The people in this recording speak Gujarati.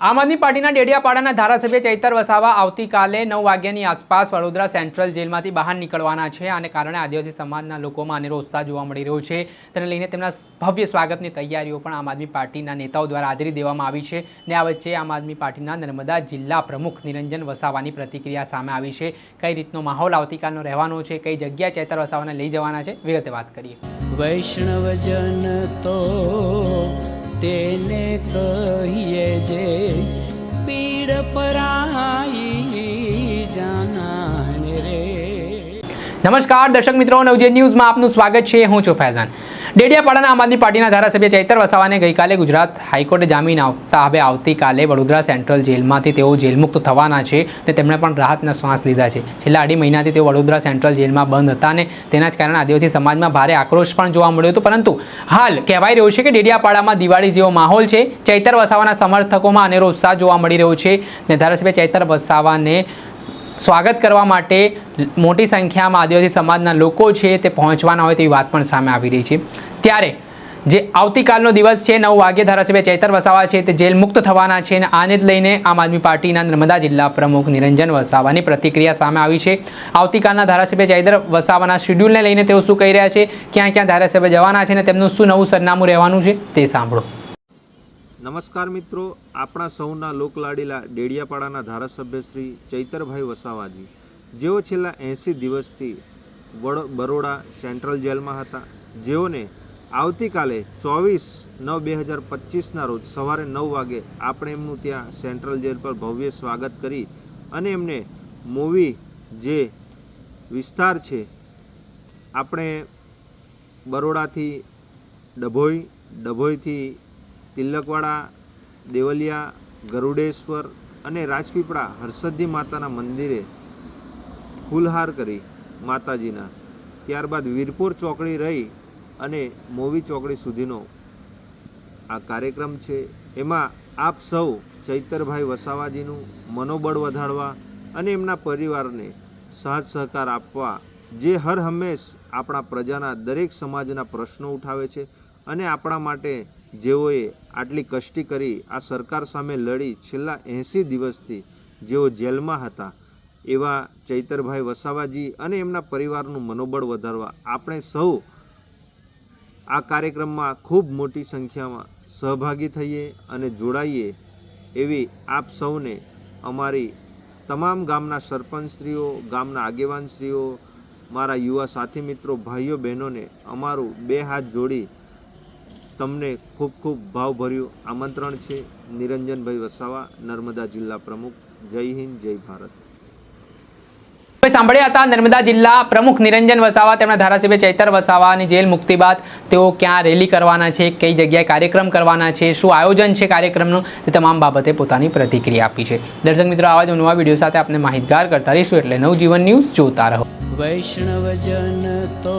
આમ આદમી પાર્ટીના ડેડિયાપાડાના ધારાસભ્ય ચૈતર વસાવા આવતીકાલે નવ વાગ્યાની આસપાસ વડોદરા સેન્ટ્રલ જેલમાંથી બહાર નીકળવાના છે. આને કારણે આદિવાસી સમાજના લોકોમાં અનેરો ઉત્સાહ જોવા મળી રહ્યો છે. તેને લઈને તેમના ભવ્ય સ્વાગતની તૈયારીઓ પણ આમ આદમી પાર્ટીના નેતાઓ દ્વારા આદરી દેવામાં આવી છે ને આ વચ્ચે આમ આદમી પાર્ટીના નર્મદા જિલ્લા પ્રમુખ નિરંજન વસાવાની પ્રતિક્રિયા સામે આવી છે. કઈ રીતનો માહોલ આવતીકાલનો રહેવાનો છે? કઈ જગ્યાએ ચૈતર વસાવાને લઈ જવાના છે? વિગતે વાત કરીએ. વૈષ્ણવજન કહીએ જે પીડ પરાઈ જાનાને રે. નમસ્કાર, દર્શક મિત્રો નવજે ન્યૂઝમાં આપનું સ્વાગત છે. હું છું ફૈઝાન. ડેડિયાપાડાના આમ આદમી પાર્ટીના ધારાસભ્ય ચૈતર વસાવાને ગઈકાલે ગુજરાત હાઈકોર્ટે જામીન આવતા હવે આવતીકાલે વડોદરા સેન્ટ્રલ જેલમાંથી તેઓ જેલમુક્ત થવાના છે અને તેમણે પણ રાહતના શ્વાસ લીધા છે. છેલ્લા અઢી મહિનાથી તેઓ વડોદરા સેન્ટ્રલ જેલમાં બંધ હતા અને તેના જ કારણે આદિવાસી સમાજમાં ભારે આક્રોશ પણ જોવા મળ્યો હતો. પરંતુ હાલ કહેવાય રહ્યું છે કે ડેડિયાપાડામાં દિવાળી જેવો માહોલ છે. ચૈતર વસાવાના સમર્થકોમાં અનેરો ઉત્સાહ જોવા મળી રહ્યો છે ને ધારાસભ્ય ચૈતર વસાવાને સ્વાગત કરવા માટે મોટી સંખ્યામાં આદિવાસી સમાજના લોકો છે તે પહોંચવાના હોય તેવી વાત પણ સામે આવી રહી છે. ત્યારે જે આવતીકાલનો દિવસ છે, નવ વાગ્યે ધારાસભ્ય ચૈતર વસાવા છે તે જેલ મુક્ત થવાના છે અને આને જ લઈને આમ આદમી પાર્ટીના નર્મદા જિલ્લા પ્રમુખ નિરંજન વસાવાની પ્રતિક્રિયા સામે આવી છે. આવતીકાલના ધારાસભ્ય ચૈતર વસાવાના શેડ્યુલને લઈને તેઓ શું કહી રહ્યા છે? ક્યાં ક્યાં ધારાસભ્ય જવાના છે અને તેમનું શું નવું સરનામું રહેવાનું છે તે સાંભળો. નમસ્કાર મિત્રો, આપણા સૌના લોકલાડીલા ડેડિયાપાડાના ધારાસભ્ય શ્રી ચૈતરભાઈ વસાવાજી. જેઓ છેલ્લા એંસી દિવસથી બરોડા સેન્ટ્રલ જેલમાં હતા, જેઓને આવતીકાલે ચોવીસ નવ બે હજાર પચીસના રોજ સવારે નવ વાગે આપણે એમનું ત્યાં સેન્ટ્રલ જેલ પર ભવ્ય સ્વાગત કરી અને એમને મૂવી જે વિસ્તાર છે, આપણે બરોડાથી ડભોઈ, ડભોઈથી તિલકવાડા, દેવલિયા, ગરુડેશ્વર અને રાજપીપળા હરસદ્ધિ માતાના મંદિરે ફૂલહાર કરી માતાજીના. ત્યારબાદ વીરપુર ચોકડી રહી અને મોવી ચોકડી સુધીનો આ કાર્યક્રમ છે. એમાં આપ સૌ ચૈતરભાઈ વસાવાજીનું મનોબળ વધારવા અને એમના પરિવારને સાથ સહકાર આપવા જે હર હંમેશ આપણા પ્રજાના દરેક સમાજના પ્રશ્નો ઉઠાવે છે અને આપણા માટે જેઓએ આટલી કષ્ટી કરી, આ સરકાર સામે લડી છેલ્લા એંસી દિવસથી જેઓ જેલમાં હતા, એવા ચૈતરભાઈ વસાવાજી અને એમના પરિવારનું મનોબળ વધારવા આપણે સૌ આ કાર્યક્રમમાં ખૂબ મોટી સંખ્યામાં સહભાગી થઈએ અને જોડાઈએ એવી આપ સૌને અમારી તમામ ગામના સરપંચશ્રીઓ, ગામના આગેવાનશ્રીઓ, મારા યુવા સાથી મિત્રો, ભાઈઓ, બહેનોને અમારું બે હાથ જોડી તમને ખૂબ ખૂબ ભાવભર્યું આમંત્રણ છે. નિરંજનભાઈ વસાવા નર્મદા જિલ્લા પ્રમુખ. જય હિન્દ જય ભારત. સાંભળ્યા હતા નર્મદા જિલ્લા પ્રમુખ નિરંજન વસાવા તેમના ધારાસભ્ય ચૈતર વસાવાની જેલ મુક્તિ બાદ તેઓ ક્યાં રેલી કરવાના છે કઈ જગ્યાએ કાર્યક્રમ કરવાના છે શું આયોજન છે કાર્યક્રમનું તે તમામ બાબતે પોતાની પ્રતિક્રિયા આપી છે. દર્શક મિત્રો આવા જ નવા વીડિયો સાથે આપણે માહિતગાર કરતા રહીશું એટલે નવજીવન ન્યૂઝ જોતા રહો. વૈષ્ણવજન તો